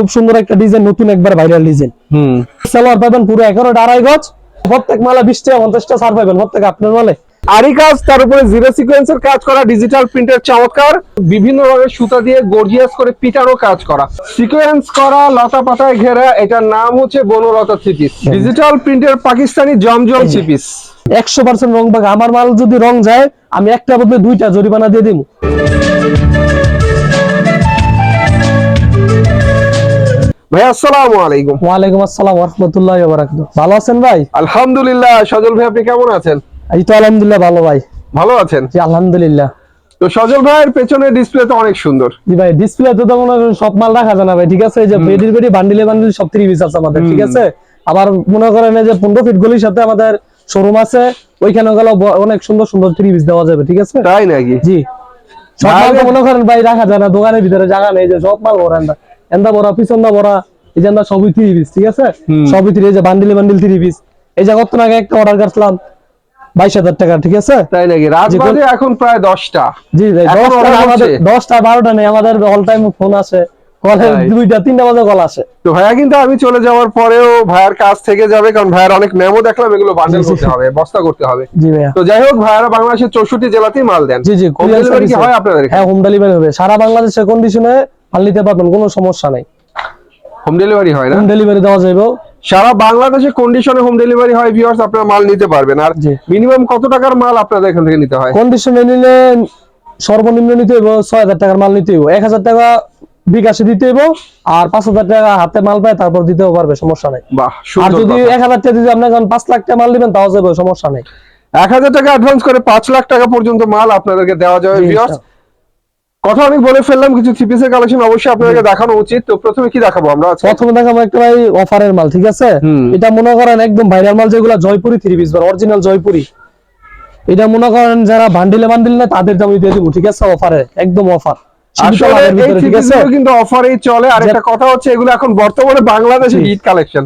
খুব সুন্দর একটা ডিজাইন নতুন একবার ভাইরাল ডিজাইন হুম। সালোয়ার পাবেন পুরো এগারো আড়াই গজ। প্রত্যেক মালা বিশ টাকা পঞ্চাশটা সার পাবেন প্রত্যেক আপনার মালে। আরি কাজ তার উপরে জিরো সিকোয়েন্সের কাজ করা ডিজিটাল প্রিন্টের চমৎকার। বিভিন্ন রঙের সুতা দিয়ে গর্জিয়াস করে পিটারও কাজ করা। সিকোয়েন্স করা লতা পাতায় ঘেরা এটার নাম হচ্ছে বনলতা থ্রি পিস ডিজিটাল প্রিন্টের পাকিস্তানি জমজম থ্রি পিস একশো পার্সেন্ট রং পাকা আমার মাল যদি রং যায় আমি একটা বদলে দুইটা জরিমানা দিয়ে দিব। ভাই আসসালামু আলাইকুম। ওয়ালাইকুম আসসালাম রহমতুল্লাহ বারাকাতুহু ভালো আছেন ভাই? আলহামদুলিল্লাহ সজল ভাই আপনি কেমন আছেন? এই তো আলহামদুলিল্লাহ ভালো ভাই। ভালো আছেন? জি আলহামদুলিল্লাহ। তো সজল ভাইয়ের পেছনে ডিসপ্লে তো অনেক সুন্দর। জি ভাই ডিসপ্লে তো মনে সব মাল রাখা যায় না ভাই ঠিক আছে? এই যে বেডির বেডি বান্ডিলে বান্ডিল সব থ্রি পিস আছে আমাদের ঠিক আছে? আবার মনে করেন যে পনেরো ফিট গলির সাথে আমাদের শোরুম আছে ওইখানে গেলে অনেক সুন্দর সুন্দর থ্রি পিস দেওয়া যাবে ঠিক আছে? তাই নাকি? জি। সব মাল তো মনে করেন ভাই রাখা যায় না দোকানের ভিতরে জায়গা নেই যে সব মাল ভরা এন্দা এন্দা ভরা পিছন দা ভরা এই যে এন্দা সবই থ্রি পিস ঠিক আছে? সবই থ্রি এই যে বান্ডিলে বান্ডিল থ্রি পিস এই যে কত আগে একটা অর্ডার করছিলাম বাইশ হাজার টাকা ঠিক আছে? তাই নাকি? বাজে এখন প্রায় দশটা। জি দশটা বারোটা নেই আমাদের অল টাইম ফোন তাই। দুইটা তিনটা বাজে কল আসে। তো ভাইয়া কিন্তু আমি চলে যাওয়ার পরেও ভাইয়ার কাজ থেকে যাবে কারণ ভাইয়ার অনেক মেমো দেখলাম এগুলো বান্ডেল করতে হবে বস্তা করতে হবে। জি ভাইয়া। তো যাই হোক ভাইয়ারা বাংলাদেশের চৌষট্টি জেলাতেই মাল দেন। জি জি হোম ডেলিভারি কি হয় আপনাদের হ্যাঁ হোম ডেলিভারি হবে। সারা বাংলাদেশের কন্ডিশনে মাল নিতে পারবেন কোনো সমস্যা নাই। হোম ডেলিভারি হয় না? হোম ডেলিভারি দেওয়া যাবে সারা বাংলাদেশে কন্ডিশনে হোম ডেলিভারি হয় ভিউয়ার্স আপনারা মাল নিতে পারবেন। আর মিনিমাম কত টাকার মাল আপনাদের এখান থেকে নিতে হয়? কন্ডিশনে নিলে সর্বনিম্ন নিতে হইব ছয় হাজার টাকার মাল নিতে হইব। এক হাজার টাকা বিকাশে দিতে হইব আর পাঁচ হাজার টাকা হাতে মাল পায় তারপর দিতেও পারবে সমস্যা নাই। বাহ আর যদি এক হাজার টাকা যদি আপনি এখন পাঁচ লাখ টাকা মাল দিবেন তাও যাবে সমস্যা নেই। এক হাজার টাকা অ্যাডভান্স করে পাঁচ লাখ টাকা পর্যন্ত মাল আপনাদেরকে দেওয়া যাবে ভিউয়ার্স। কথা আমি বলে ফেললাম কিছু থ্রি পিসের কালেকশন অবশ্যই আপনাদেরকে দেখানো উচিত। তো প্রথমে কি দেখাবো আমরা? প্রথমে দেখাবো একটা ভাই অফারের মাল ঠিক আছে? এটা মনে করেন একদম ভাইরাল মাল যেগুলো Jaipuri three piece original Jaipuri. এটা মনে করেন যারা বান্ডিলে বান্ডিল না তাদের দামই দিয়ে দিব ঠিক আছে? অফারে একদম অফার কিন্তু অফারেই চলে। আর একটা কথা হচ্ছে এগুলো এখন বর্তমানে বাংলাদেশে। হিট কালেকশন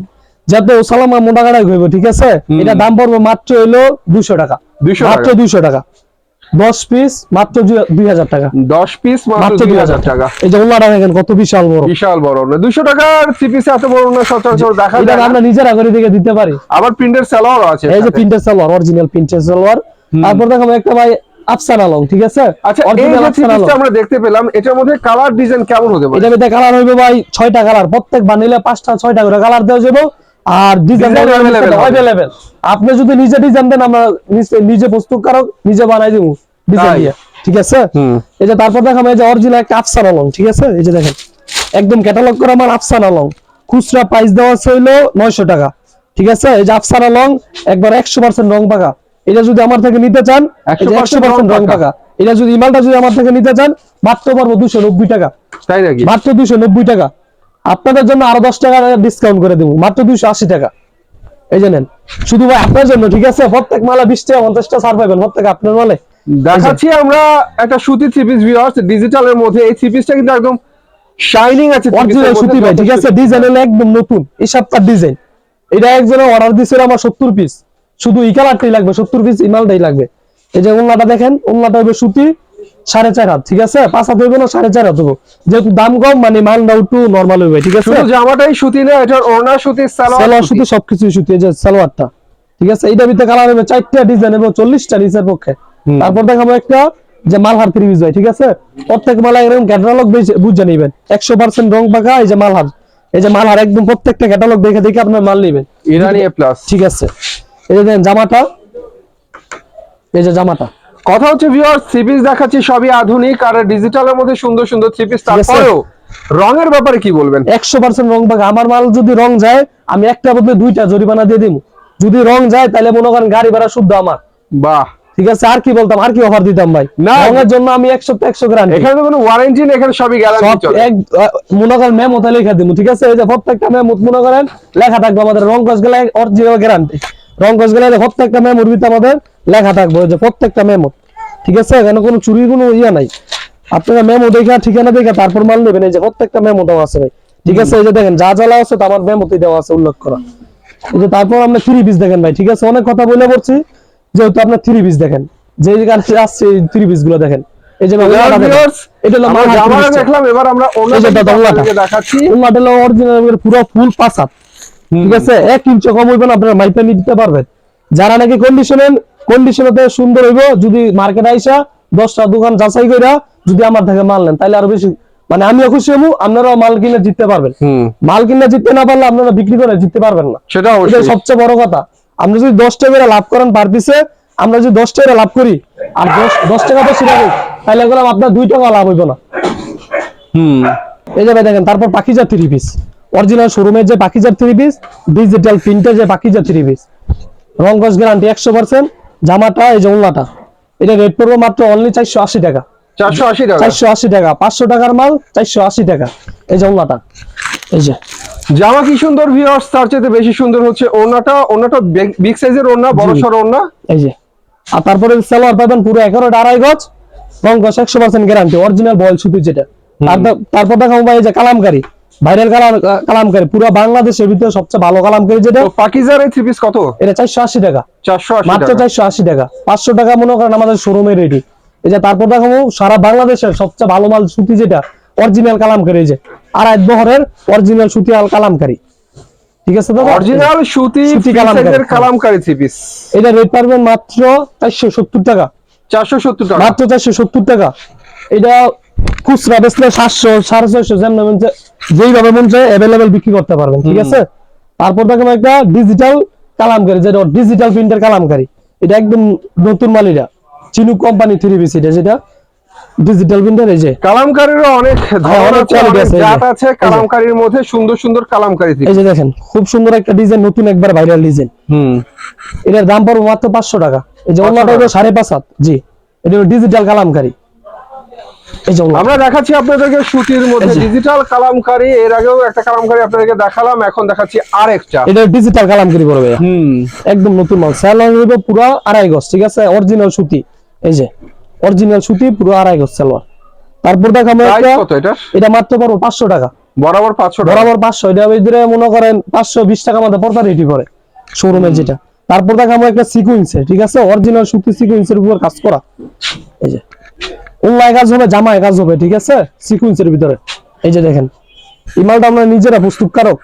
যাতে ওসালামা মোটা গাড়াই হইব ঠিক আছে? এটা দাম পড়বে মাত্র হইল দুশো টাকা। 200 মাত্র। দুইশো টাকা। দশ পিস মাত্র দুই হাজার টাকা। দশ পিস মাত্র মাত্র দুই দুই হাজার হাজার টাকা। টাকা এই যে দেখেন কত বিশাল বড়। বিশাল বড়। না দুশো টাকার থ্রি পিস এত বড় না সচরাচর দেখা যায় না। আমরা নিজেরা করে দিকে দিতে পারি। আবার প্রিন্টের সেলারও আছে এই যে প্রিন্টের সালোয়ার অরিজিনাল প্রিন্টের সালোয়ার তারপর দেখাবো একটা ভাই আফসানা লং ঠিক আছে? আচ্ছা এই যে। আমরা দেখতে পেলাম এটার মধ্যে কালার ডিজাইন কেমন হতে পারে? কালার হইবে ভাই ছয়টা কালার প্রত্যেক বানিলে পাঁচটা ছয়টা করে কালার দেওয়া যাবে। আর ডিজাইন আপনি যদি নিজে ডিজাইন দেন আমরা নিজে- নিজে প্রস্তুতকারক নিজে বানাই দেবো ডিজাইন দিয়ে। ঠিক আছে। এই যে তারপর দেখাবো এই যে অরিজিনাল একটা আফসানা ঠিক আছে? এই যে দেখেন একদম ক্যাটালগ করা আমার আফসানা খুচরা প্রাইস দেওয়া হইল নয়শো টাকা ঠিক আছে? এই যে আফসানা লং একবার একশো পার্সেন্ট রং পাকা। এটা যদি আমার থেকে নিতে চান 100% একশো পার্সেন্ট রং পাকা। এটা যদি ইমালটা যদি আমার থেকে নিতে চান মাত্র পারব দুশো নব্বই টাকা। তাই নাকি? মাত্র দুইশো নব্বই টাকা। আপনাদের জন্য আরও দশ টাকা ডিসকাউন্ট করে দেবো মাত্র দুইশো আশি টাকা। এই যে নেন শুধু ভাই আপনার জন্য ঠিক আছে? প্রত্যেক মালা বিশ টাকা পঞ্চাশ টাকা ছাড় পাবেন প্রত্যেক আপনার মালে। দেখাচ্ছি আমরা একটা সুতি থ্রি পিস ভিউয়ার্স ডিজিটালের মধ্যে এই থ্রি পিসটা কিন্তু একদম শাইনিং আছে অরিজিনাল সুতি ভাই ঠিক আছে? ডিজাইন হলো একদম নতুন এই সপ্তাহ ডিজাইন এটা একজনে অর্ডার দিছিল আমার সত্তর পিস শুধু এই কালারটাই লাগবে সত্তর পিস ইমালটাই লাগবে। এই যে উন্নাটা দেখেন উন্নাটা হবে সুতি সাড়ে চার হাত ঠিক আছে? পাঁচ হাত হইবে না সাড়ে চার হাত হইব। যেহেতু দাম কম মানে মালটা একটু নর্মাল হইবে ঠিক আছে? জামাটাই সুতি না এটার ওড়না সুতি সালোয়ার সুতি। সবকিছু সুতি এই যে সালোয়ারটা ঠিক আছে? এইটা ভিতরে কালার হবে চারটা ডিজাইন এবং চল্লিশটা নিচের পক্ষে। তারপর দেখাবো একটা যে মালহার থ্রি পিস ঠিক আছে? প্রত্যেক মালা এরকম ক্যাটালগ বুঝে নিবেন। একশো পার্সেন্ট রং পাকা এই যে মালহার এই যে মালহার একদম প্রত্যেকটা ক্যাটালগ দেখে দেখে আপনার মাল নিবেন। ইরানি প্লাস ঠিক আছে। এই যে জামাটা এই যে জামাটা। কথা হচ্ছে ভিউয়ার্স থ্রি পিস দেখাচ্ছি সবই আধুনিক আর ডিজিটালের মধ্যে সুন্দর সুন্দর থ্রি পিস তারপরেও রঙের ব্যাপারে কি বলবেন? একশো পার্সেন্ট রং পাকা। আমার মাল যদি রং যায় আমি একটা বদলে দুইটা জরিমানা দিয়ে দিব যদি রং যায় তাহলে মনে করেন গাড়ি ভাড়া শুদ্ধ আমার। বাহ। ঠিক আছে আর কি বলতাম আর কি অফার দিতাম ভাই? না। রঙের জন্য আমি একশো একশো গ্রাম এখানে কোনো ওয়ারেন্টি নেই এখানে সবই গ্যারান্টি চলে। এক মনে করেন মেম ওটা লেখা দিব ঠিক আছে? এই যে প্রত্যেকটা মেম মনে করেন লেখা থাকবে আমাদের রং কস গেলে অরিজিনাল গ্যারান্টি রং কস গেলে প্রত্যেকটা মেম উর্বিতে আমাদের লেখা থাকবে যে প্রত্যেকটা মেমো ঠিক আছে? এখানে কোনো চুরির কোনো ইয়া নাই। আপনারা মেমো দেখা ঠিকানা দেখা তারপর মাল নেবেন এই যে প্রত্যেকটা মেমো দেওয়া আছে ভাই। ঠিক আছে? এই যে দেখেন যা জ্বালা আছে তো আমার মেমোতে দেওয়া আছে উল্লেখ করা। এই যে তারপর আমরা থ্রি পিস দেখেন ভাই ঠিক আছে? অনেক কথা বলে পড়ছি যেহেতু আপনার থ্রি পিস দেখেন। যে গাড়িতে আসছে এই থ্রি পিসগুলো দেখেন। এই যে এটা আমরা দেখলাম এবার আমরা দেখাচ্ছি। অরিজিনাল পুরো ফুল পাসাত ঠিক আছে? এক ইঞ্চ কম আপনারা মাইপা পারবেন। যারা নাকি কন্ডিশনে কন্ডিশনেতে সুন্দর হইব যদি মার্কেট আইসা দশটা দোকান যাচাই কইরা যদি আমার থেকে মাল নেন তাহলে আরও বেশি মানে আমিও খুশি হব আপনারাও মাল কিনে জিততে পারবেন। মাল কিনে জিততে না পারলে আপনারা বিক্রি করে জিততে পারবেন না। সেটা সবচেয়ে বড় কথা। আপনি যদি দশ টাকা লাভ করেন পার পিসে আমরা যদি দশ টাকা লাভ করি আর দশ টাকা তো সেটা তাহলে গেলাম আপনার দুই টাকা লাভ হইব না। হুম। এই যাবে দেখেন তারপর পাখিজার থ্রি পিস অরিজিনাল শোরুমের যে পাখিজার থ্রি পিস ডিজিটাল প্রিন্টের যে পাখিজার থ্রি পিস রং গ্যারান্টি একশো পার্সেন্ট জামাটা এই যে উল্লাটা এটা রেট পড়বে মাত্র অনলি চারশো আশি টাকা। চারশো আশি টাকা? চারশো আশি টাকা। পাঁচশো টাকার মাল চারশো আশি টাকা। এই যে উল্লাটা এই যে। জামা কি সুন্দর ভিউয়ার্স তার চাইতে বেশি সুন্দর হচ্ছে ওড়নাটা। ওড়নাটা বিগ সাইজের ওড়না বড় জি। সড় ওড়না। এই যে। আর তারপরে সালোয়ার পাবেন পুরো এগারোটা আড়াই গজ। রং গজ একশো পার্সেন্ট গ্যারান্টি অরিজিনাল বয়েল সুতি যেটা। তারপর- তারপর দেখাবো ভাই এই যে কালামকারি। ভাইরাল কালামকারি পুরো বাংলাদেশের ভিতরে সবচেয়ে ভালো কালামকারি যেটা? তো পাকিজার এই থ্রি পিস কত? এটা চারশো আশি টাকা। চারশো আশি মাত্র টাকা। চারশো আশি টাকা। পাঁচশো টাকা মনে করেন আমাদের শোরুমে রেডি। এই যে তারপর দেখাবো সারা বাংলাদেশের সবচেয়ে ভালো মাল সুতি যেটা অরিজিনাল কালামকারি এই যে। আড়াই বহরের অরিজিনাল সুতি আল কালামকারি। ঠিক আছে দাদা? অরিজিনাল সুতি সুতি free কালামকারী। size এর কালামকারী থ্রি পিস এটা রেট পারবেন মাত্র চারশো সত্তর টাকা। চারশো সত্তর টাকা। মাত্র চারশো সত্তর টাকা। এটা খুচরা বেচলে সাতশো সাড়ে ছয়শো যেমন মন চায়- যেইভাবে মন চায় অ্যাভেলেবেল বিক্রি করতে পারবেন ঠিক আছে? তারপর দেখেন একটা ডিজিটাল কালামকারী যেটা ডিজিটাল প্রিন্টার কালামকারী। এটা একদম নতুন মালিরা চিনুক কোম্পানি থ্রি পিস এটা যেটা ডিজিটাল প্রিন্টার এই যে। কালামকারীরও অনেক আছে, জাত আছে কালামকারীর মধ্যে সুন্দর সুন্দর কালামকারী এই যে দেখেন খুব সুন্দর একটা ডিজাইন নতুন একবার ভাইরাল ডিজাইন হুম। এটার দাম পড়বে মাত্র পাঁচশো টাকা। এই যে 500 অন্যটা হলো সাড়ে পাঁচ হাত জি। এটা ডিজিটাল কালামকারী। আমরা দেখাচ্ছি আপনাদেরকে সুতির মধ্যে ডিজিটাল কালামকারী এর আগেও একটা কালামকারী আপনাদেরকে দেখালাম এখন দেখাচ্ছি আরেকটা। এটা ডিজিটাল কালামকারী পড়বে হুম। একদম নতুন মাল। স্যালোয়ার হইবে পুরো আড়াই গজ ঠিক আছে? অরিজিনাল সুতি। এই যে অরিজিনাল সুতি পুরো আড়াই গজ সালোয়ার তারপর দেখাবো আমরা এটা এটা মাত্র পারব পাঁচশো টাকা। বরাবর পাঁচশো টাকা। বরাবর পাঁচশো। এটা ভিতরে মনে করেন পাঁচশো বিশ টাকা মধ্যে পড়তা রেডি করে শোরুমের যেটা। তারপর দেখাবো একটা সিকুয়েন্সের ঠিক আছে? অরিজিনাল সুতি সিকুয়েন্সের উপর কাজ করা। এই যে। অনলাইন কাজ হবে জামায় কাজ হবে ঠিক আছে? সিকুয়েন্সের ভিতরে। এই যে দেখেন ইমালটা আমরা নিজেরা প্রস্তুতকারক।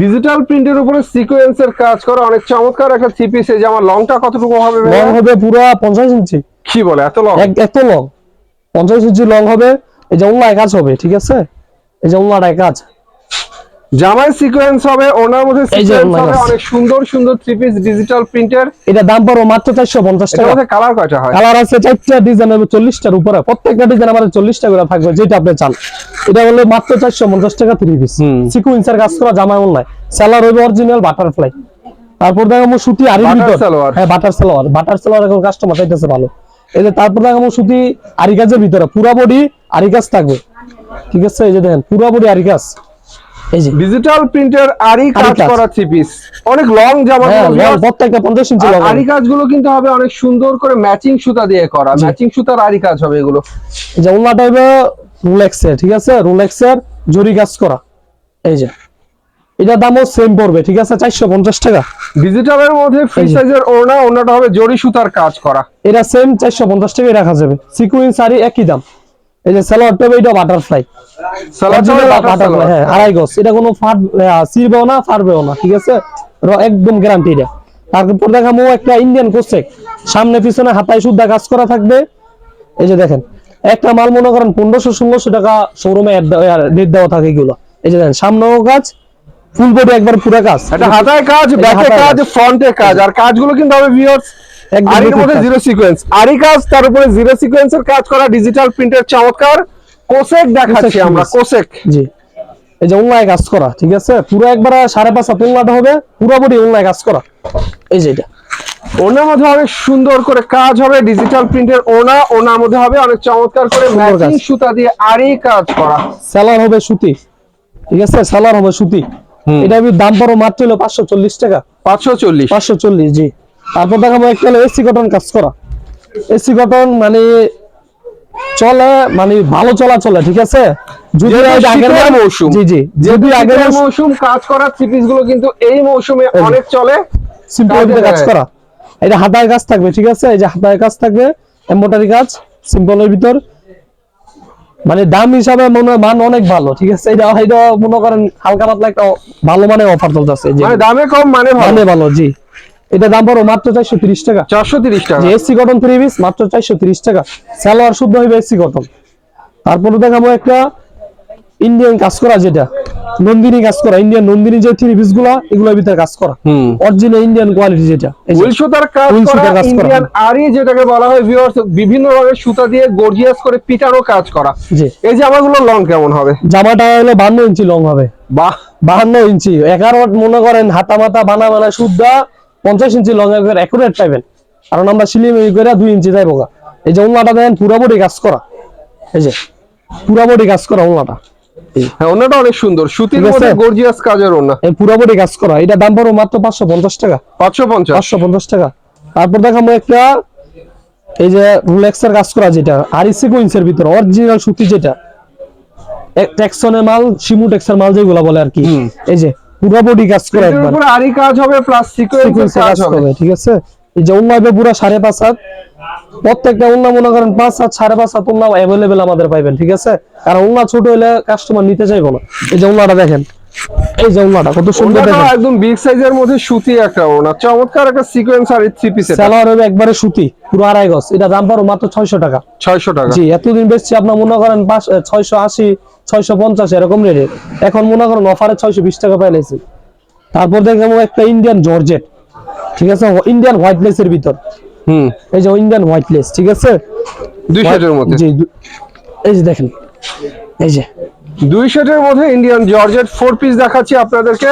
ডিজিটাল প্রিন্টের উপরে সিকোয়েন্সের কাজ করা অনেক চমৎকার একটা সিপিএস এই যে আমার লংটা কতটুকু হবে লং হবে পুরো পঞ্চাশ ইঞ্চি। কি বলে এত লং এত লং পঞ্চাশ ইঞ্চি লং হবে এই যে অনলাইন কাজ হবে ঠিক আছে? এই যে অনলাইন কাজ জামায় সিকোয়েন্স হবে ওনার মধ্যে সিকোয়েন্স হবে অনেক সুন্দর সুন্দর থ্রি পিস ডিজিটাল প্রিন্টের এটা দাম পড়ো মাত্র চারশো পঞ্চাশ এটার টাকা। মধ্যে কালার কয়টা হয়? কালার আছে চারটা ডিজাইন হবে চল্লিশটার উপরে। প্রত্যেকটা ডিজাইন আমাদের চল্লিশটা করে থাকবে যেটা আপনি চান। এটা হলো মাত্র চারশো পঞ্চাশ টাকা থ্রি পিস। সিকুয়েন্সের কাজ করা জামা অনলাইন স্যালার হইবে অরিজিনাল বাটারফ্লাই তারপর দেখাবো সুতি আরির ভিতর। হ্যাঁ বাটার সালোয়ার বাটার সালোয়ার এখন কাস্টমার চাইতেছে ভালো। এই যে তারপর দেখাবো সুতি আরি কাজের ভিতরে। পুরা বডি আরি কাজ থাকবে। ঠিক আছে এই যে দেখেন পুরা বডি আরি কাজ ডিজিটাল প্রিন্টের আরি কাজ। করা থ্রি পিস অনেক লং জামা হ্যাঁ প্রত্যেকটা পঞ্চাশ ইঞ্চি long আরি কাজগুলো কিন্তু হবে অনেক সুন্দর করে ম্যাচিং সুতা দিয়ে করা। ম্যাচিং সুতার আরি কাজ হবে এগুলো। যে ওনাটা হইবে রোলেক্সের ঠিক আছে? রোলেক্সের জরি কাজ করা। এই যে। এটার দামও সেম পড়বে ঠিক আছে? চারশো পঞ্চাশ টাকা। ডিজিটালের মধ্যে ফ্রি সাইজের ওড়না ওড়নাটা হবে জরি সুতার কাজ করা। এটা সেম চারশো পঞ্চাশ টাকায় রাখা যাবে। সিকুইন শাড়ি একই দাম। এই যে এটা বাটারফ্লাই হ্যাঁ আড়াই গজ। এটা কোনো ফাট ছিড়বেও না ফাটবেও না ঠিক আছে? একদম গ্যারান্টি এটা। তারপর একটা ইন্ডিয়ান কোসেক সামনে পিছনে হাতায় শুদ্ধা কাজ করা থাকবে। এই যে দেখেন একটা মাল মনে করেন পনেরোশো ষোলোশো টাকা শোরুমে রেট দেওয়া থাকে এগুলো। এই যে দেখেন সামনেও কাজ ফুল বডি একবার পুরো কাজ। এটা হাতায় কাজ ব্যাকে কাজ। ফ্রন্টে কাজ। আর কাজগুলো কিন্তু হবে ভিউয়ার্স আরির নিখুঁত মধ্যে কাজ। জিরো সিকোয়েন্স আরি কাজ তার উপরে জিরো সিকোয়েন্সের কাজ করা ডিজিটাল প্রিন্টের চমৎকার। কোসেক দেখাচ্ছি আমরা কোসেক। জি। এই যে অনলাইন কাজ করা ঠিক আছে? পুরো একবার সাড়ে পাঁচ হাত উন্নাটা হবে পুরো অনলাইন কাজ করা। এই যে এটা। ওনার মধ্যে অনেক সুন্দর করে কাজ হবে ডিজিটাল প্রিন্টের ওনা ওনার মধ্যে হবে অনেক চমৎকার করে ম্যাচিং সুতা দিয়ে আরি কাজ করা। সেলার হবে সুতি ঠিক আছে? সেলার হবে সুতি। এটা দাম পড়ো মাত্র হলো পাঁচশো চল্লিশ টাকা। পাঁচশো চল্লিশ। পাঁচশো চল্লিশ জি। তারপর দেখাবো একটা হলো এসি কটন কাজ করা। এসি কটন মানে চলে মানে ভালো চলা চলে ঠিক আছে? যদি আগের মৌসুম। জি জি। যদি আগের মৌসুম কাজ করা গুলো কিন্তু এই মৌসুমে অনেক চলে। সিম্পল কাজ দেয়। করা। এটা হাতায় কাজ থাকবে ঠিক আছে? এই যে হাতায় কাজ থাকবে এম্বোটারি কাজ সিম্পলের ভিতর। মানে দাম হিসাবে মনে হয় মান অনেক ভালো ঠিক আছে? এটা এটা মনে করেন হালকা পাতলা একটা ভালো মানে অফার চলতেছে মানে দামে কম মানে ভালো। মানে ভালো জি। এটা দাম পড়ো মাত্র চারশো তিরিশ টাকা। চারশো তিরিশ টাকা। এসি কটন থ্রি পিস মাত্র চারশো তিরিশ টাকা। সালোয়ার শুদ্ধ হইবে এসি কটন। তারপরে দেখাবো একটা ইন্ডিয়ান কাজ করা যেটা। নন্দিনী কাজ করা ইন্ডিয়ান নন্দিনী যে থ্রি পিসগুলা এগুলোর ভিতরে কাজ করা। অরিজিনাল ইন্ডিয়ান কোয়ালিটি যেটা। এই সুতার কাজ করা। ইন্ডিয়ান আরি যেটাকে বলা হয় ভিউয়ার্স বিভিন্ন রঙের সুতা দিয়ে গর্জিয়াস করে পিটারও কাজ করা। জি। এই জামাগুলো লং কেমন হবে? জামাটা হলো বান্ন ইঞ্চি লং হবে। বাহ। বাহান্ন ইঞ্চি। এগারো মনে করেন হাতা মাথা বানা বানা শুদ্ধা পঞ্চাশ ইঞ্চি লং এর একুরেট পাইবেন। কারণ আমরা সিলিমি করে দুই ইঞ্চি যাইব গা এই যে উন্নাটা দেখেন পুরা বডি কাজ করা। এই যে পুরা বডি কাজ করা উন্নাটা হ্যাঁ ওনাটা অনেক সুন্দর। সুতির ঠিক মধ্যে গর্জিয়াস কাজের ওনা। এই পুরা বডি কাজ করা। এটা দাম পড়ো মাত্র পাঁচশো পঞ্চাশ টাকা। পাঁচশো পঞ্চাশ। পাঁচশো পঞ্চাশ টাকা। তারপর দেখাবো একটা এই যে রুলেক্সের কাজ করা যেটা। আর সিকুয়েন্সের ভিতরে অরিজিনাল সুতি যেটা। টেক্সনের মাল টেক্সের মাল যেগুলো বলে আর কি। এই যে পুরা বডি কাজ করা একবার। উপরে আরি কাজ হবে প্লাস সিকোয়েন্সে কাজ হবে। ঠিক আছে? এই যে উন্নয়বে পুরো সাড়ে পাঁচ হাত। প্রত্যেকটা উন্না মনে করেন পাঁচ হাত সাড়ে পাঁচ হাত উন্না অ্যাভেলেবেল আমাদের পাইবেন ঠিক আছে? কারণ উন্না ছোট হলে কাস্টমার নিতে চাইব না। এই যে উন্নাটা দেখেন এই যে উন্নাটা কত সুন্দর দেখেন। একদম বিগ সাইজের মধ্যে সুতি একটা ওনা চমৎকার একটা সিকোয়েন্স আর থ্রি পিস সালোয়ার হবে একবারে সুতি পুরো আড়াই গজ। এটা দাম পারো মাত্র ছয়শো টাকা। ছয়শো টাকা। জি এতদিন বেচছি আপনার মনে করেন পাঁচ ছয়শো পঞ্চাশ এরকম রেটে এখন মনে করেন অফারে ছয়শো বিশ টাকা পাইলেছি তারপর দেখব একটা ইন্ডিয়ান জর্জেট ঠিক আছে? ইন্ডিয়ান হোয়াইট লেসের ভিতর। হুম। এই যে ইন্ডিয়ান হোয়াইট লেস ঠিক আছে? দুই শেডের মধ্যে। জি এই যে দেখেন এই যে। দুই শেডের মধ্যে ইন্ডিয়ান জর্জেট ফোর পিস দেখাচ্ছি আপনাদেরকে।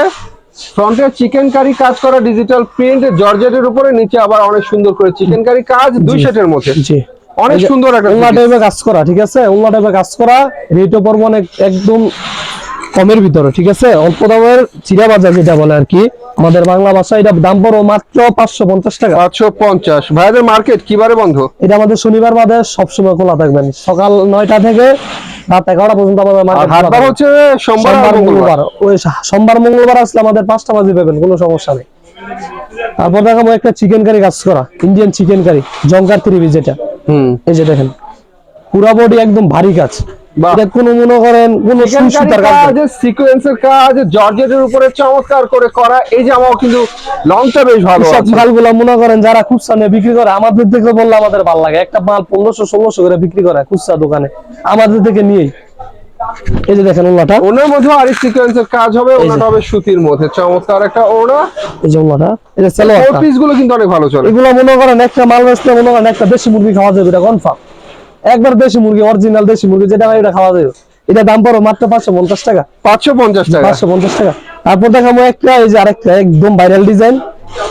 ফ্রন্টে চিকেন কারি কাজ করা ডিজিটাল প্রিন্ট জর্জেটের উপরে নিচে আবার অনেক সুন্দর করে চিকেন কারি কাজ দুই শেডের মধ্যে। জি। অনেক সুন্দর একটা উল্লা টাইপের কাজ করা ঠিক আছে? উল্লা টাইপের কাজ করা রেটও পড়ব অনেক একদম কমের ভিতরে ঠিক আছে? অল্প দামের চিরা বাজার যেটা বলে আর কি আমাদের বাংলা ভাষা এটা দাম পড়ো মাত্র পাঁচশো পঞ্চাশ টাকা। পাঁচশো পঞ্চাশ। ভাইদের মার্কেট কিবারে বন্ধ? এটা আমাদের শনিবার বাদে সবসময় খোলা থাকবেন সকাল নয়টা থেকে রাত এগারোটা পর্যন্ত আমাদের থাকবে। হচ্ছে সোমবার মঙ্গলবার। ওই সোমবার মঙ্গলবার আসলে আমাদের পাঁচটা বাজে পাবেন কোনো সমস্যা নেই। তারপর দেখাবো একটা চিকেন কারি কাজ করা ইন্ডিয়ান চিকেন কারি জঙ্কার থ্রি যেটা। এই যে দেখেন পুরা বডি একদম ভারী কাজ। কোনো মনে করেন কোনো। সিকোয়েন্সের জর্জেটের উপরে চমৎকার করে করা এই জামাও কিন্তু লংটা বেশ ভালো মালগুলো মনে করেন যারা খুচরা নিয়ে বিক্রি করে আমাদের থেকে বললে আমাদের ভালো লাগে। একটা মাল পনেরোশো ষোলোশো করে বিক্রি করে খুচরা দোকানে। আমাদের থেকে নিয়েই। এই যে দেখেন ওনাটা ওনার মধ্যে আর সিকোয়েন্সের কাজ হবে ওনাটা হবে সুতির মধ্যে। চমৎকার একটা ওনা এই যে ওনাটা এই যে ফোর পিসগুলো কিন্তু অনেক ভালো চলে। এগুলো মনে করেন একটা মাল বেচলে মনে করেন একটা দেশি মুরগি খাওয়া যাবে এটা কনফার্ম একবার দেশি মুরগি অরিজিনাল দেশি মুরগি যেটা হয় এটা খাওয়া যাবে। এটা দাম পড়ো মাত্র পাঁচশো পঞ্চাশ টাকা। পাঁচশো পঞ্চাশ টাকা। পাঁচশো পঞ্চাশ টাকা। তারপর দেখাবো একটা এই যে আরেকটা একদম ভাইরাল ডিজাইন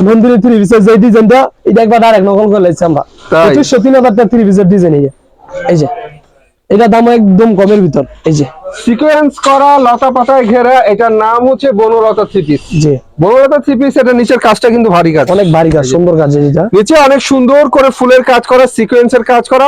নন্দিনী থ্রি পিসের যে ডিজাইনটা এটা একবার ডাইরেক্ট নকল করে লাইছি আমরা। তাই? পঁচিশশো তিন হাজার টাকা থ্রি পিসের ডিজাইন এই যে। এটা দাম একদম কমের ভিতর এই যে। সিকোয়েন্স করা লতা পাতায় ঘেরা এটার নাম হচ্ছে বনলতা থ্রি পিস। যে বনলতা থ্রি এটা নিচের কাজটা কিন্তু ভারী কাজ। অনেক ভারী কাজ সুন্দর কাজ এটা নিচে অনেক সুন্দর করে ফুলের কাজ করা সিকোয়েন্সের কাজ করা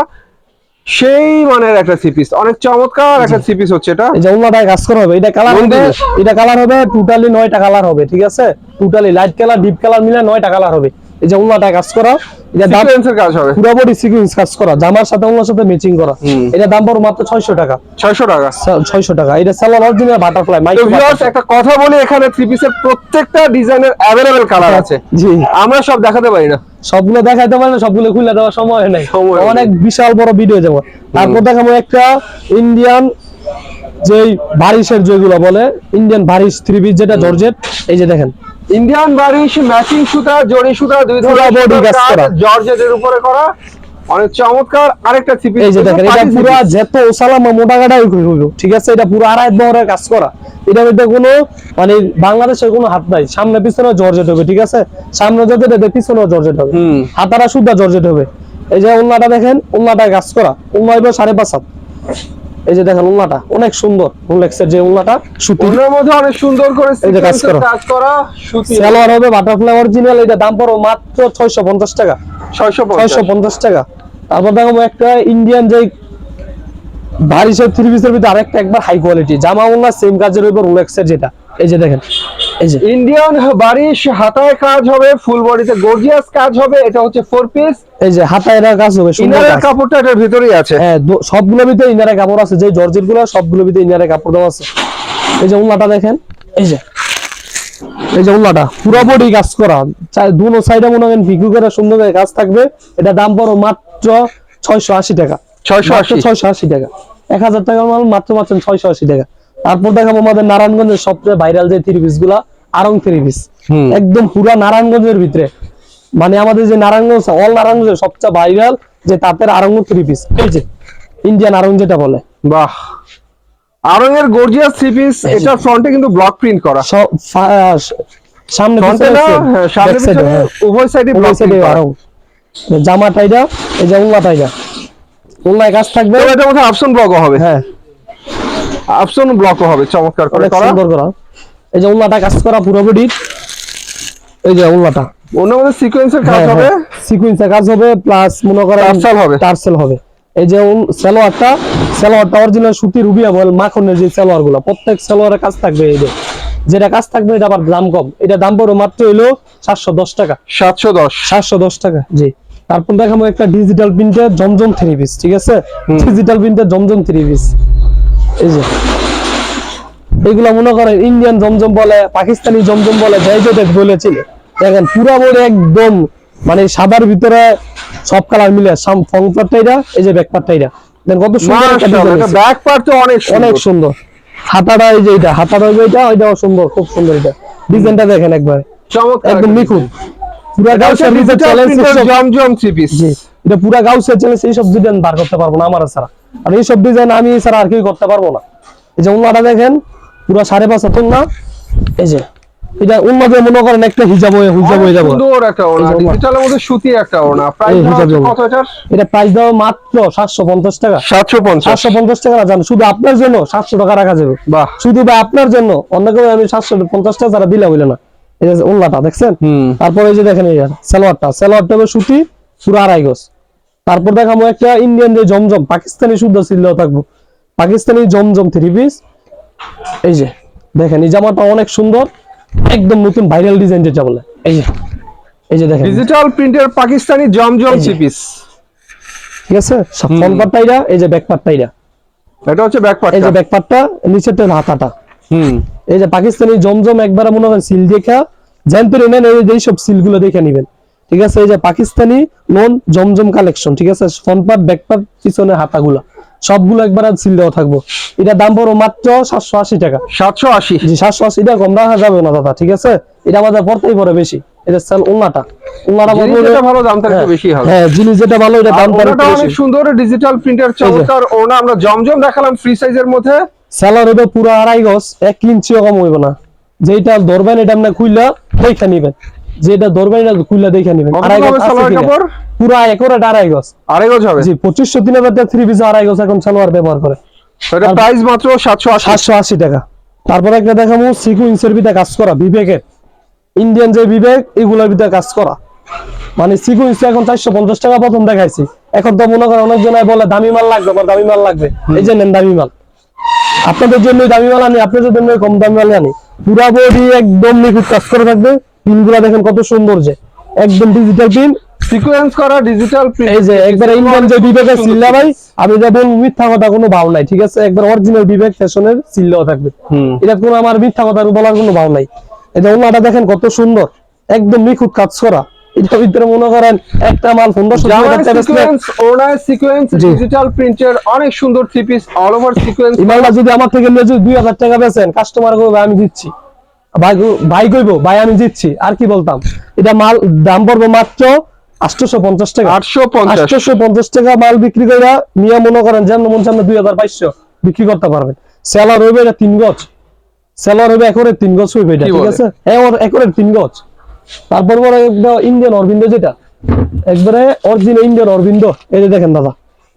সেই মানের একটা সিপিস অনেক চমৎকার একটা থ্রি পিস হচ্ছে এটা। এই যে অন্যটায় কাজ করা হবে এটা কালার হবে এটা কালার হবে টোটালি নয়টা কালার হবে ঠিক আছে? Totally light colour deep colour মিলে নয়টা কালার হবে। এই যে অন্যটায় কাজ করা এটা দাম কাজ হবে। সিকুয়েন্স কাজ করা। জামার সাথে অন্যর সাথে ম্যাচিং করা। এটা দাম পড়ো মাত্র ছয়শো টাকা। ছয়শো টাকা। ছয়শো টাকা। এটা সালোয়ার অরিজিনাল বাটারফ্লাই ভিউয়ার্স একটা কথা বলি এখানে থ্রি পিসের প্রত্যেকটা ডিজাইনের অ্যাভেলেবেল কালার আছে। জি। আমরা সব দেখাতে পারি না। সবগুলো দেখাইতে পারে না সবগুলো খুলে দেওয়ার সময় নেই। অনেক বিশাল বড় ভিডিও যাব। তারপর দেখাবো একটা ইন্ডিয়ান যেই বারিশের যেগুলো বলে ইন্ডিয়ান বারিশ থ্রি পিস যেটা জর্জেট এই যে দেখেন। ইন্ডিয়ান বারিশ ম্যাচিং সুতা জরি সুতা দুই ধরনের। জর্জেটের উপরে করা। অনেক চমৎকার। আরেকটা থ্রি এই যে দেখেন এটা পুরো যেত ওসালামা মোটা হইল ঠিক আছে? এটা পুরো আড়াই বহরের কাজ করা। এটা মধ্যে কোনো মানে বাংলাদেশের কোনো হাত নাই। সামনে পিছনে জর্জেট হবে ঠিক আছে? সামনে জর্জেট হবে পিছনে জর্জেট হবে। হাতারা শুদ্ধা জর্জেট হবে। এই যে উন্নাটা দেখেন উন্নাটা কাজ করা। হইবে সাড়ে পাঁচ হাত। এই যে দেখেন উল্লাটা অনেক সুন্দর। রোলেক্সের যে উল্লাটা সুতি। ওনার মধ্যে অনেক সুন্দর করে এই যে কাজ করা। কাজ করা সুতি। সালোয়ার হবে বাটারফ্লাই অরিজিনাল এটা দাম পড়ো মাত্র ছয়শো পঞ্চাশ টাকা। ছয়শো ছয়শো পঞ্চাশ টাকা। তারপর দেখো একটা ইন্ডিয়ান যে ভারী সব থ্রি পিসের ভিতরে আরেকটা একবার হাই কোয়ালিটি জামা উল্লা সেম কাজের উপর রোলেক্সের যেটা। এই যে দেখেন ইন্ডিয়ান বারিশ হাতায় কাজ হবে ফুল বডিতে গর্জিয়াস কাজ হবে এটা হচ্ছে ফোর পিস এই যে হাতায় কাজ হবে ইনারের কাপড়টা এটার ভিতরেই আছে। হ্যাঁ সবগুলোর ভিতরে ইনারে কাপড় আছে যে জর্জেটগুলো সবগুলোর ভিতরে ইনারে কাপড় দেওয়া আছে। এই যে উল্লাটা দেখেন। এই যে এই যে উল্লাটা পুরো বডি কাজ করা। চাই দুনো সাইডে মনে করেন ভিকু করে সুন্দর করে কাজ থাকবে। এটা দাম পড়ো মাত্র ছয়শো আশি টাকা। ছয়শো আশি। ছয়শো আশি টাকা। এক হাজার টাকার মাল মাত্র মাত্র ছয়শো আশি টাকা। তারপর দেখাবো আমাদের নারায়ণগঞ্জের সবচেয়ে ভাইরাল যে থ্রি পিসগুলা আরং থ্রি পিস একদম পুরা নারায়ণগঞ্জের ভিতরে। মানে আমাদের যে নারায়ণগঞ্জ অল নারায়ণগঞ্জের সবচেয়ে ভাইরাল যে তাঁতের আরঙ্গ থ্রি পিস এই যে ইন্ডিয়ান আরং যেটা বলে। বাহ। আরঙের গর্জিয়াস থ্রি পিস এটা ফ্রন্টে কিন্তু ব্লক প্রিন্ট করা। সামনে হ্যাঁ, সামনে হ্যাঁ। উভয় সাইডে ব্লক করা। আরং। জামা টাইডা এই যে উল্লা টাইডা উল্লায় কাজ থাকবে। এটার মধ্যে অপশন ব্লকও হবে। হ্যাঁ। অপশন ব্লকও হবে চমৎকার করে করা। সুন্দর করা। এই যে উল্লাটা কাজ করা পুরো বডি এই যে উল্লাটা। অন্য মধ্যে সিকোয়েন্সের কাজ হবে? সিকুয়েন্সে কাজ হবে প্লাস মনে করেন টার্সেল হবে। টার্সেল হবে। এই যে সালোয়ারটা সালোয়ারটা অরিজিনাল সুতি রুবিয়া বল মাখনের যে সালোয়ারগুলো প্রত্যেক সালোয়ারের কাজ থাকবে এই যে। যেটা কাজ থাকবে এটা আবার দাম কম। এটা দাম পড়বে মাত্র হইল সাতশো দশ টাকা। সাতশো দশ। সাতশো দশ টাকা জি। তারপর দেখাবো একটা ডিজিটাল প্রিন্টের জমজম থ্রি পিস ঠিক আছে? ডিজিটাল প্রিন্টের জমজম থ্রি পিস এই যে। এগুলো মনে করেন ইন্ডিয়ান জমজম বলে পাকিস্তানি জমজম বলে যাই যেটা বলেছিল। দেখেন পুরা বড় একদম মানে সাদার ভিতরে সব কালার মিলে ফ্রন্ট পার্টটা এই যে ব্যাক পার্টটা দেন কত সুন্দর। ব্যাক পার্ট তো অনেক অনেক সুন্দর। হাতাটা এই যে এটা হাতাটা এটা ওইটাও সুন্দর খুব সুন্দর এটা। ডিজাইনটা দেখেন একবার। চমৎকার একদম নিখুঁত। পুরা গাউসের চ্যালেঞ্জ জমজম থ্রি পিস এটা পুরা গাউসের চ্যালেঞ্জ এইসব ডিজাইন বার করতে পারব না আমার ছাড়া। আর এইসব ডিজাইন আমি ছাড়া আর কেউ করতে পারব না। এই যে উন্নাটা দেখেন পুরা সাড়ে পাঁচ হাত না এই যে এটা উন্নতে মনে করেন একটা হিজাব হয়ে হিজাব হয়ে যাব। সুন্দর একটা ওড়না এই যে ওড়না। ডিজিটালের মধ্যে সুতি একটা ওড়না। প্রাইস কত এটার এটা প্রাইস দেওয়া মাত্র সাতশো পঞ্চাশ টাকা। সাতশো পঞ্চাশ। সাতশো পঞ্চাশ টাকা না শুধু আপনার জন্য সাতশো টাকা রাখা যাবে। বাহ। শুধু ভাই আপনার জন্য অন্য কেউ আমি সাতশো পঞ্চাশ টাকা তারা দিলে হইলে না। এই যে উন্নাটা দেখছেন? তারপরে এই যে দেখেন এই সালোয়ারটা। সালোয়ারটা হবে সুতি পুরো আড়াই গজ। তারপর দেখাবো একটা ইন্ডিয়ান যে জমজম পাকিস্তানি শুদ্ধ ছিল থাকব। পাকিস্তানি জমজম থ্রি পিস এই যে দেখেন এই জামাটা অনেক সুন্দর একদম নতুন ভাইরাল ডিজাইন যেটা বলে। এই যে এই যে দেখেন। ডিজিটাল প্রিন্টের পাকিস্তানি জমজম থ্রি পিস ঠিক আছে? ফ্রন্ট পার্টটা এটা এই যে ব্যাক পার্টটা এটা এটা হচ্ছে ব্যাক এই যে ব্যাক পার্টটা নিচেরটা হাতাটা। হুম। এই যে পাকিস্তানি জমজম একবার মনে করেন সিল দেখা জানতে নেন এই যে সব সিলগুলো দেখে নিবেন। ঠিক আছে এই যে পাকিস্তানি নন জমজম কালেকশন ঠিক আছে ফ্রন্ট পার্ট ব্যাক পার্ট পিছনে হাতাগুলো সবগুলো একবার সিল দেওয়া থাকব। এটা দাম পড়ো মাত্র সাতশো আশি টাকা। সাতশো আশি। জি সাতশো আশি টাকা কম রাখা যাবে না দাদা ঠিক আছে? এটা আমাদের পড়তেই পড়ে বেশি। এটা সেল যেটা ভালো দাম একটু হ্যাঁ, বেশি হবে। হ্যাঁ জিনিস যেটা ভালো এটা দাম তার অনেক সুন্দর ডিজিটাল প্রিন্টার চমৎকার ওনা আমরা জমজম দেখালাম ফ্রি সাইজের মধ্যে। সেলার হবে পুরো আড়াই গজ এক ইঞ্চিও কম হইব না। যেটা ধরবেন এটা আপনি খুললা দেখে নিবেন। যেটা এটা খুললা দেখে নিবেন। পুরো একরে আড়াই গজ। আড়াই গজ হবে? জি পঁচিশশো হাজার টাকা থ্রি পিস আড়াই গজ এখন সালোয়ার ব্যবহার করে। এটা প্রাইস মাত্র সাতশো সাতশো আশি টাকা। তারপরে একটা দেখাবো সিকুইন্সের ভিতরে কাজ করা বিবেকের ইন্ডিয়ান যে বিবেক এগুলোর ভিতরে কাজ করা। মানে সিকুইন্স এখন চারশো পঞ্চাশ টাকা প্রথম দেখাইছি। এখন তো মনে করেন অনেক জনায় বলে দামি মাল লাগবে আমার দামি মাল লাগবে। এই যে নেন দামি মাল। আপনাদের জন্য দামি মাল আনি আপনাদের জন্য কম দামি মাল আনি। পুরা বডি একদম নিখুঁত কাজ করে থাকবে। পিনগুলা দেখেন কত সুন্দর যে। একদম ডিজিটাল পিন সিকোয়েন্স করা ডিজিটাল পিন এই যে একবার ইন্ডিয়ান যে বিবেকের সিল্লা ভাই আমি যা বলব মিথ্যা কথা কোনো ভাও নাই ঠিক আছে? একবার অরিজিনাল বিবেক ফ্যাশনের সিল্লাও থাকবে। এটা কোনো আমার মিথ্যা কথা বলার কোনো ভাও নাই। এটা ওনাটা দেখেন কত সুন্দর। একদম নিখুঁত কাজ করা। এটা ভিতরে মনে করেন একটা মাল পনেরোশো জামার সিকোয়েন্স ওনার সিকোয়েন্স ডিজিটাল প্রিন্টের অনেক সুন্দর three piece all over sequence এই মালটা যদি আমার থেকে নিয়ে যদি দুই হাজার টাকা বেচেন কাস্টমার আমি দিচ্ছি। ভাই কই- কইব ভাই আমি দিচ্ছি আর কি বলতাম? এটা মাল দাম পড়বে মাত্র পঞ্চাশ টাকা। আটশো পঞ্চাশ টাকা মাল বিক্রি করে নিয়ে মনে করেন যেন মন সামনে দুই হাজার বাইশশো বিক্রি করতে পারবেন। সেলার হইবে এটা তিন গজ। সেলার হইবে একরের তিন গজ হইবে এটা ঠিক আছে? হ্যাঁ ওর একরের তিন গজ। তারপর পরে ইন্ডিয়ান অরবিন্দ যেটা। একবারে অরিজিনাল ইন্ডিয়ান অরবিন্দ এই যে দেখেন দাদা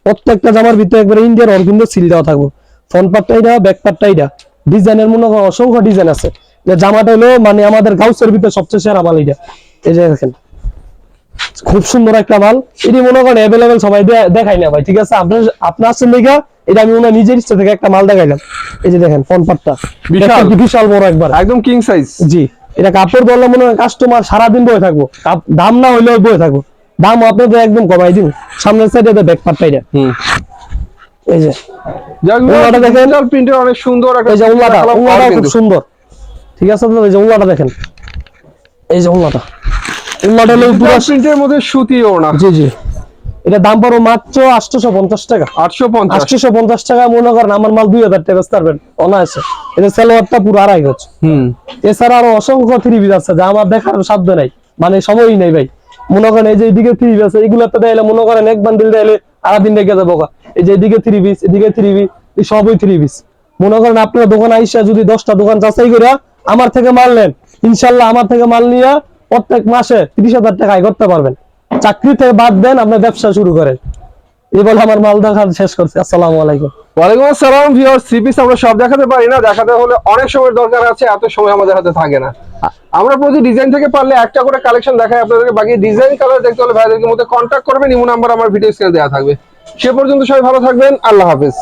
প্রত্যেকটা জামার ভিতরে একবারে ইন্ডিয়ান অরবিন্দ সিল দেওয়া থাকব। ফ্রন্ট পার্টটা এটা ব্যাক পার্টটা এটা ডিজাইনের মনে করেন অসংখ্য ডিজাইন আছে। জামাটা হলো মানে আমাদের গাউসের ভিতরে সবচেয়ে সেরা মাল এটা। এই যে দেখেন খুব সুন্দর একটা মাল। এটি মনে করেন অ্যাভেলেবেল সবাই দেখাই না ভাই ঠিক আছে? আপনার আপনার আসছেন দেখা এটা আমি ওনার নিজের ইচ্ছা থেকে একটা মাল দেখাইলাম। এই যে দেখেন ফোন পাটটা বিশাল। বিশাল বড় একবার। একদম কিং সাইজ জি এটা কাপড় ধরলে মনে হয় কাস্টমার সারাদিন বয়ে থাকব। দাম না হইলেও বয়ে থাকব। দাম আপনাদের একদম কমাই দিন। সামনের সাইডে ব্যাক পার্টটা এটা। এই যে। দেখেন। প্রিন্টের অনেক সুন্দর একটা খুব সুন্দর। ঠিক আছে তো এই যে উল্লাটা দেখেন। এই যে উল্লাটা। উল্লাটা হলো পুরো প্রিন্টের মধ্যে সুতি জি জি। এটা দাম পড়ো মাত্র আটশোশো পঞ্চাশ টাকা। আটশো পঞ্চাশ। আটশোশো পঞ্চাশ টাকা মনে করেন আমার মাল দুই হাজার টাকা বেচতে পারবেন অনায়াসে। এটা সালোয়ারটা পুরো আড়াই গজ। হুম। এছাড়া আরও অসংখ্য থ্রি পিস আছে যা আমার দেখার সাধ্য নাই। মানে সময়ই নেই ভাই। মনে করেন এই যে এদিকে থ্রি পিস আছে এগুলো তো দেখাইলে মনে করেন এক বান্ডিল দেখাইলে আড়া দিন রেখে যাব এই যে এদিকে থ্রি পিস এদিকে থ্রি পিস এই সবই থ্রি পিস মনে করেন আপনার দোকান আইসা যদি দশটা দোকান যাচাই করে আমার থেকে মাল নেন। ইনশাল্লাহ আমার থেকে মাল নিয়ে প্রত্যেক মাসে তিরিশ হাজার টাকা আয় করতে পারবেন। চাকরি থেকে বাদ দেন আপনার ব্যবসা শুরু করেন। এই বলে আমার মাল দেখা শেষ করছি। আসসালামু আলাইকুম। ওয়ালাইকুম আসসালাম ভিউয়ার থ্রি পিস আমরা সব দেখাতে পারি না। দেখাতে হলে অনেক সময় দরকার আছে, এত সময় আমাদের হাতে থাকে না। আমরা প্রতি ডিজাইন থেকে পারলে একটা করে কালেকশন দেখাই আপনাদেরকে। বাকি ডিজাইন কালার দেখতে হলে ভাইদেরকে মধ্যে কন্ট্যাক্ট করবেন। ইমো নাম্বার আমার ভিডিও স্ক্রিনে দেওয়া থাকবে। সে পর্যন্ত সবাই ভালো থাকবেন। আল্লাহ হাফেজ।